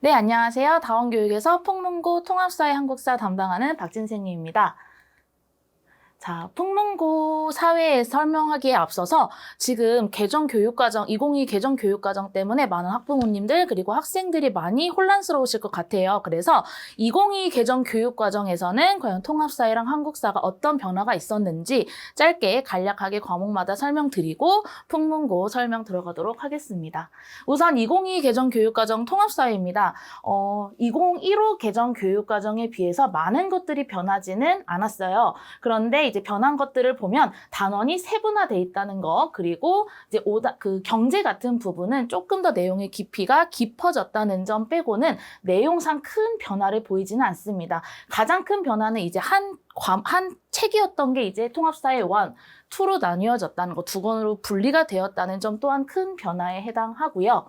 네, 안녕하세요. 다원교육에서 풍문고 통합사회 한국사 담당하는 박진생입니다. 자, 풍문고 사회에 설명하기에 앞서서 지금 개정 교육과정, 2022 개정 교육과정 때문에 많은 학부모님들 그리고 학생들이 많이 혼란스러우실 것 같아요. 그래서 2022 개정 교육과정에서는 과연 통합사회랑 한국사가 어떤 변화가 있었는지 짧게 간략하게 과목마다 설명드리고 풍문고 설명 들어가도록 하겠습니다. 우선 2022 개정 교육과정 통합사회입니다. 어, 2015 개정 교육과정에 비해서 많은 것들이 변하지는 않았어요. 그런데 이제 변한 것들을 보면 단원이 세분화돼 있다는 거 그리고 이제 오다 그 경제 같은 부분은 조금 더 내용의 깊이가 깊어졌다는 점 빼고는 내용상 큰 변화를 보이지는 않습니다. 가장 큰 변화는 이제 한, 관- 한 책이었던 게 이제 통합사회 원, 투로 나뉘어졌다는 거, 두 권으로 분리가 되었다는 점 또한 큰 변화에 해당하고요.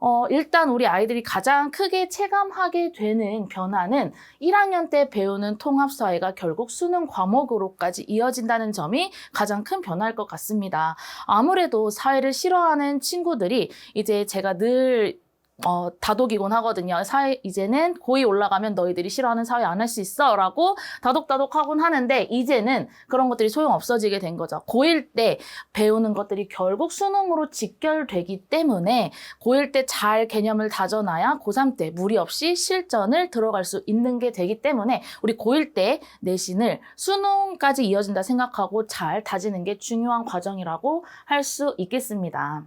어, 일단 우리 아이들이 가장 크게 체감하게 되는 변화는 1학년 때 배우는 통합사회가 결국 수능 과목으로까지 이어진다는 점이 가장 큰 변화일 것 같습니다. 아무래도 사회를 싫어하는 친구들이 이제 제가 늘 어, 다독이곤 하거든요. 사회, 이제는 고2 올라가면 너희들이 싫어하는 사회 안 할 수 있어. 라고 다독다독 하곤 하는데, 이제는 그런 것들이 소용 없어지게 된 거죠. 고1 때 배우는 것들이 결국 수능으로 직결되기 때문에, 고1 때잘 개념을 다져놔야 고3 때 무리 없이 실전을 들어갈 수 있는 게 되기 때문에, 우리 고1 때 내신을 수능까지 이어진다 생각하고 잘 다지는 게 중요한 과정이라고 할 수 있겠습니다.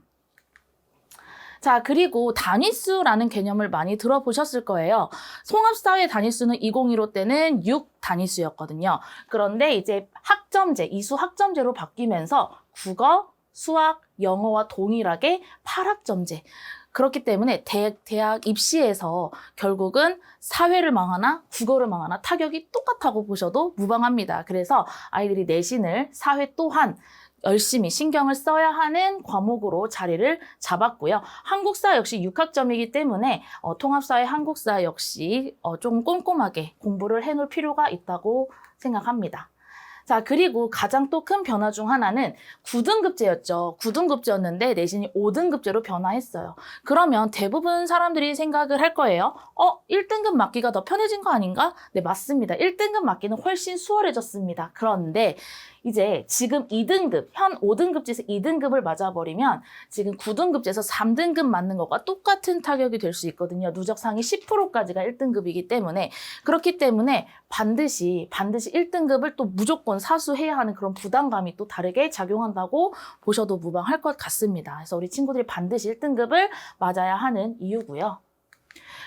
자, 그리고 단위수라는 개념을 많이 들어보셨을 거예요. 송합사회 단위수는 2015 때는 6 단위수였거든요. 그런데 이제 학점제, 이수 학점제로 바뀌면서 국어, 수학, 영어와 동일하게 8학점제. 그렇기 때문에 대, 대학 입시에서 결국은 사회를 망하나 국어를 망하나 타격이 똑같다고 보셔도 무방합니다. 그래서 아이들이 내신을 사회 또한 열심히 신경을 써야 하는 과목으로 자리를 잡았고요. 한국사 역시 6학점이기 때문에 어, 통합사회 한국사 역시 어, 좀 꼼꼼하게 공부를 해놓을 필요가 있다고 생각합니다. 자, 그리고 가장 또 큰 변화 중 하나는 9등급제였죠. 9등급제였는데 내신이 5등급제로 변화했어요. 그러면 대부분 사람들이 생각을 할 거예요. 어, 1등급 맞기가 더 편해진 거 아닌가? 네, 맞습니다. 1등급 맞기는 훨씬 수월해졌습니다. 그런데 이제 지금 2등급, 현 5등급제에서 2등급을 맞아버리면 지금 9등급제에서 3등급 맞는 것과 똑같은 타격이 될 수 있거든요. 누적 상위 10%까지가 1등급이기 때문에 그렇기 때문에 반드시 반드시 1등급을 또 무조건 사수해야 하는 그런 부담감이 또 다르게 작용한다고 보셔도 무방할 것 같습니다. 그래서 우리 친구들이 반드시 1등급을 맞아야 하는 이유고요.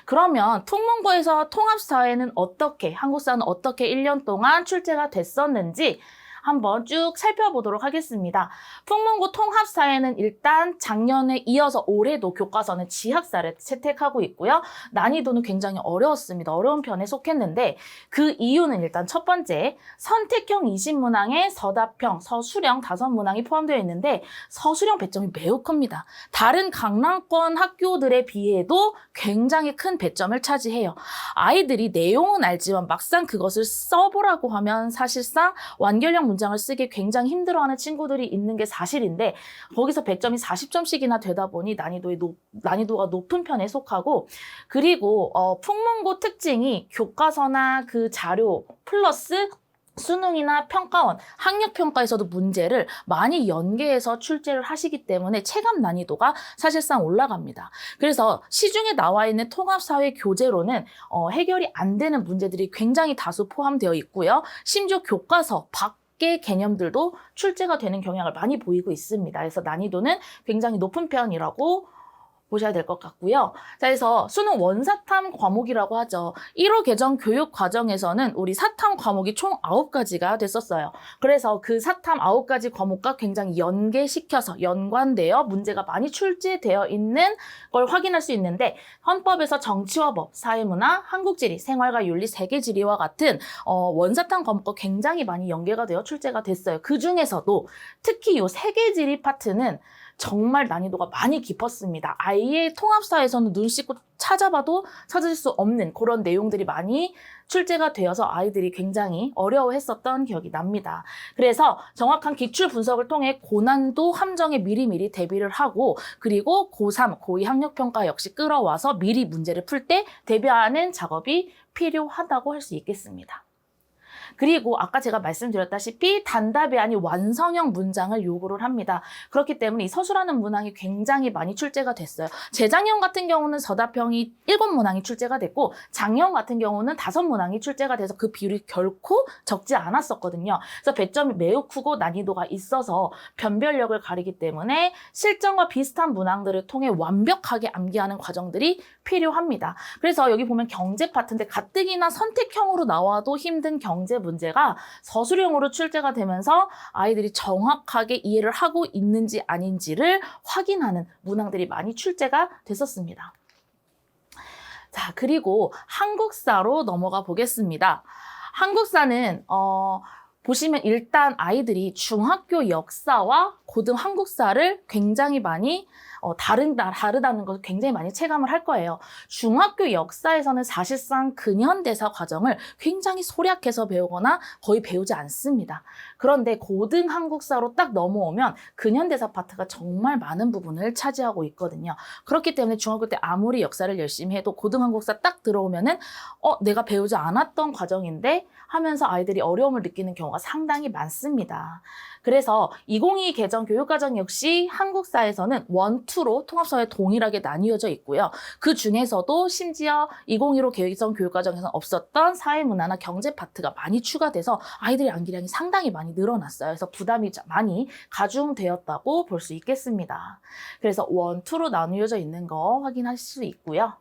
그러면 풍문고에서 통합사회는 어떻게, 한국사는 어떻게 1년 동안 출제가 됐었는지 한번 쭉 살펴보도록 하겠습니다. 풍문고 통합사회는 일단 작년에 이어서 올해도 교과서는 지학사를 채택하고 있고요. 난이도는 굉장히 어려웠습니다. 어려운 편에 속했는데 그 이유는 일단 첫 번째 선택형 20문항에 서답형, 서술형 다섯 문항이 포함되어 있는데 서술형 배점이 매우 큽니다. 다른 강남권 학교들에 비해도 굉장히 큰 배점을 차지해요. 아이들이 내용은 알지만 막상 그것을 써보라고 하면 사실상 완결형 문 장을 쓰기 굉장히 힘들어하는 친구들이 있는 게 사실인데 거기서 배점이 40점씩이나 되다 보니 난이도의 높, 난이도가 높은 편에 속하고 그리고 어, 풍문고 특징이 교과서나 그 자료 플러스 수능이나 평가원, 학력평가에서도 문제를 많이 연계해서 출제를 하시기 때문에 체감 난이도가 사실상 올라갑니다. 그래서 시중에 나와 있는 통합사회 교재로는 어, 해결이 안 되는 문제들이 굉장히 다수 포함되어 있고요. 심지어 교과서 밖의 개념들도 출제가 되는 경향을 많이 보이고 있습니다. 그래서 난이도는 굉장히 높은 편이라고 보셔야 될 것 같고요. 자, 그래서 수능 원사탐 과목이라고 하죠. 1호 개정 교육 과정에서는 우리 사탐 과목이 총 9가지가 됐었어요. 그래서 그 사탐 9가지 과목과 굉장히 연계시켜서 연관되어 문제가 많이 출제되어 있는 걸 확인할 수 있는데 헌법에서 정치와 법, 사회문화, 한국지리, 생활과 윤리, 세계지리와 같은 어, 원사탐 과목과 굉장히 많이 연계가 되어 출제가 됐어요. 그 중에서도 특히 이 세계지리 파트는 정말 난이도가 많이 깊었습니다. 아예 통합사에서는 눈 씻고 찾아봐도 찾을 수 없는 그런 내용들이 많이 출제가 되어서 아이들이 굉장히 어려워했었던 기억이 납니다. 그래서 정확한 기출 분석을 통해 고난도 함정에 미리미리 대비를 하고 그리고 고3, 고2 학력평가 역시 끌어와서 미리 문제를 풀 때 대비하는 작업이 필요하다고 할 수 있겠습니다. 그리고 아까 제가 말씀드렸다시피 단답이 아닌 완성형 문장을 요구를 합니다. 그렇기 때문에 이 서술하는 문항이 굉장히 많이 출제가 됐어요. 재작년 같은 경우는 서답형이 7문항이 출제가 됐고 작년 같은 경우는 5문항이 출제가 돼서 그 비율이 결코 적지 않았었거든요. 그래서 배점이 매우 크고 난이도가 있어서 변별력을 가리기 때문에 실전과 비슷한 문항들을 통해 완벽하게 암기하는 과정들이 필요합니다. 그래서 여기 보면 경제 파트인데 가뜩이나 선택형으로 나와도 힘든 경제 문제가 서술형으로 출제가 되면서 아이들이 정확하게 이해를 하고 있는지 아닌지를 확인하는 문항들이 많이 출제가 됐었습니다. 자, 그리고 한국사로 넘어가 보겠습니다. 한국사는 어 보시면 일단 아이들이 중학교 역사와 고등 한국사를 굉장히 많이 어, 다른다, 다르다는 것을 굉장히 많이 체감을 할 거예요. 중학교 역사에서는 사실상 근현대사 과정을 굉장히 소략해서 배우거나 거의 배우지 않습니다. 그런데 고등 한국사로 딱 넘어오면 근현대사 파트가 정말 많은 부분을 차지하고 있거든요. 그렇기 때문에 중학교 때 아무리 역사를 열심히 해도 고등 한국사 딱 들어오면은 어, 내가 배우지 않았던 과정인데 하면서 아이들이 어려움을 느끼는 경우가 상당히 많습니다. 그래서 2022 개정 교육과정 역시 한국사에서는 원, 투로 통합사회 동일하게 나뉘어져 있고요. 그 중에서도 심지어 2015 개정 교육 과정에서는 없었던 사회 문화나 경제 파트가 많이 추가돼서 아이들의 암기량이 상당히 많이 늘어났어요. 그래서 부담이 자- 많이 가중되었다고 볼 수 있겠습니다. 그래서 원, 투로 나뉘어져 있는 거 확인하실 수 있고요.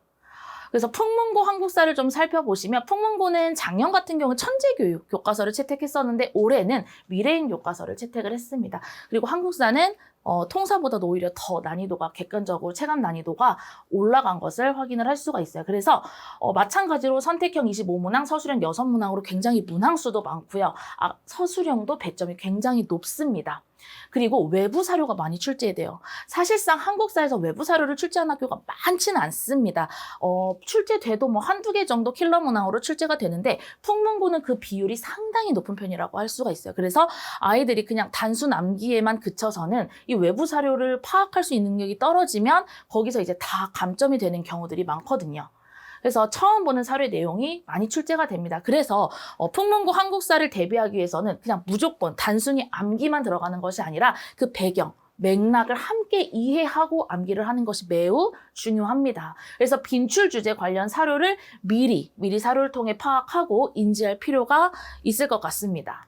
그래서 풍문고 한국사를 좀 살펴보시면 풍문고는 작년 같은 경우 천재교육 교과서를 채택했었는데 올해는 미래인 교과서를 채택을 했습니다. 그리고 한국사는 어, 통사보다도 오히려 더 난이도가 객관적으로 체감 난이도가 올라간 것을 확인을 할 수가 있어요. 그래서 어, 마찬가지로 선택형 25문항, 서술형 6문항으로 굉장히 문항 수도 많고요. 아, 서술형도 배점이 굉장히 높습니다. 그리고 외부 사료가 많이 출제돼요. 사실상 한국사에서 외부 사료를 출제한 학교가 많지는 않습니다. 어, 출제돼도 뭐 한두 개 정도 킬러 문항으로 출제가 되는데 풍문고는 그 비율이 상당히 높은 편이라고 할 수가 있어요. 그래서 아이들이 그냥 단순 암기에만 그쳐서는 이 외부 사료를 파악할 수 있는 능력이 떨어지면 거기서 이제 다 감점이 되는 경우들이 많거든요. 그래서 처음 보는 사료 내용이 많이 출제가 됩니다. 그래서 어, 풍문고 한국사를 대비하기 위해서는 그냥 무조건 단순히 암기만 들어가는 것이 아니라 그 배경, 맥락을 함께 이해하고 암기를 하는 것이 매우 중요합니다. 그래서 빈출 주제 관련 사료를 미리 미리 사료를 통해 파악하고 인지할 필요가 있을 것 같습니다.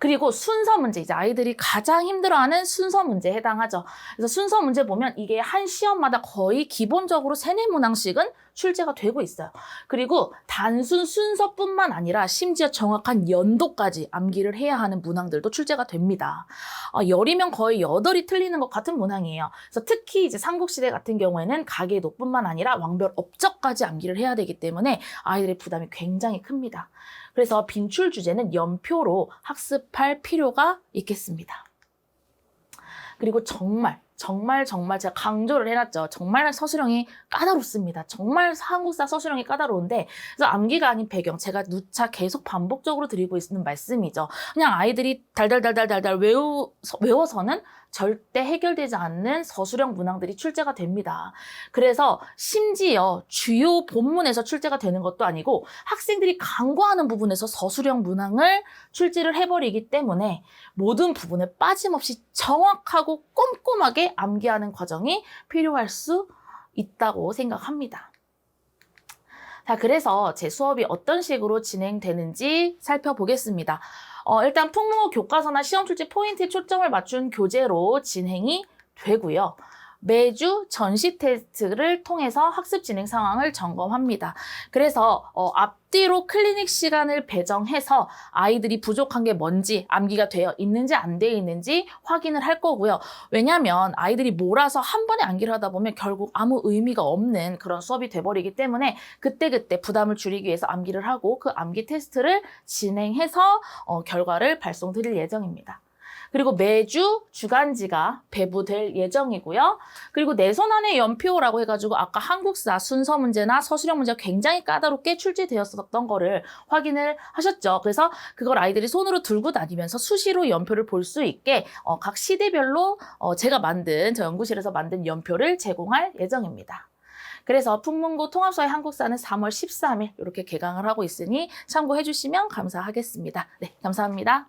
그리고 순서 문제, 이제 아이들이 가장 힘들어하는 순서 문제에 해당하죠. 그래서 순서 문제 보면 이게 한 시험마다 거의 기본적으로 세네 문항씩은 출제가 되고 있어요. 그리고 단순 순서뿐만 아니라 심지어 정확한 연도까지 암기를 해야 하는 문항들도 출제가 됩니다. 어, 열이면 거의 여덟이 틀리는 것 같은 문항이에요. 그래서 특히 이제 삼국시대 같은 경우에는 가계도뿐만 아니라 왕별 업적까지 암기를 해야 되기 때문에 아이들의 부담이 굉장히 큽니다. 그래서 빈출 주제는 연표로 학습할 필요가 있겠습니다. 그리고 정말 정말 정말 제가 강조를 해놨죠. 정말 서술형이 까다롭습니다. 정말 한국사 서술형이 까다로운데 그래서 암기가 아닌 배경 제가 누차 계속 반복적으로 드리고 있는 말씀이죠. 그냥 아이들이 달달달달달달 외우, 외워서는 절대 해결되지 않는 서술형 문항들이 출제가 됩니다. 그래서 심지어 주요 본문에서 출제가 되는 것도 아니고 학생들이 강구하는 부분에서 서술형 문항을 출제를 해버리기 때문에 모든 부분을 빠짐없이 정확하고 꼼꼼하게 암기하는 과정이 필요할 수 있다고 생각합니다. 자, 그래서 제 수업이 어떤 식으로 진행되는지 살펴보겠습니다. 어, 일단 풍문호 교과서나 시험 출제 포인트에 초점을 맞춘 교재로 진행이 되고요. 매주 전시 테스트를 통해서 학습 진행 상황을 점검합니다. 그래서 어, 앞뒤로 클리닉 시간을 배정해서 아이들이 부족한 게 뭔지 암기가 되어 있는지 안 되어 있는지 확인을 할 거고요. 왜냐하면 아이들이 몰아서 한 번에 암기를 하다 보면 결국 아무 의미가 없는 그런 수업이 돼버리기 때문에 그때그때 부담을 줄이기 위해서 암기를 하고 그 암기 테스트를 진행해서 어, 결과를 발송드릴 예정입니다. 그리고 매주 주간지가 배부될 예정이고요. 그리고 내 손 안에 연표라고 해가지고 아까 한국사 순서 문제나 서술형 문제가 굉장히 까다롭게 출제되었었던 거를 확인을 하셨죠. 그래서 그걸 아이들이 손으로 들고 다니면서 수시로 연표를 볼 수 있게 어, 각 시대별로 어, 제가 만든 저 연구실에서 만든 연표를 제공할 예정입니다. 그래서 풍문고 통합사회 한국사는 3월 13일 이렇게 개강을 하고 있으니 참고해 주시면 감사하겠습니다. 네, 감사합니다.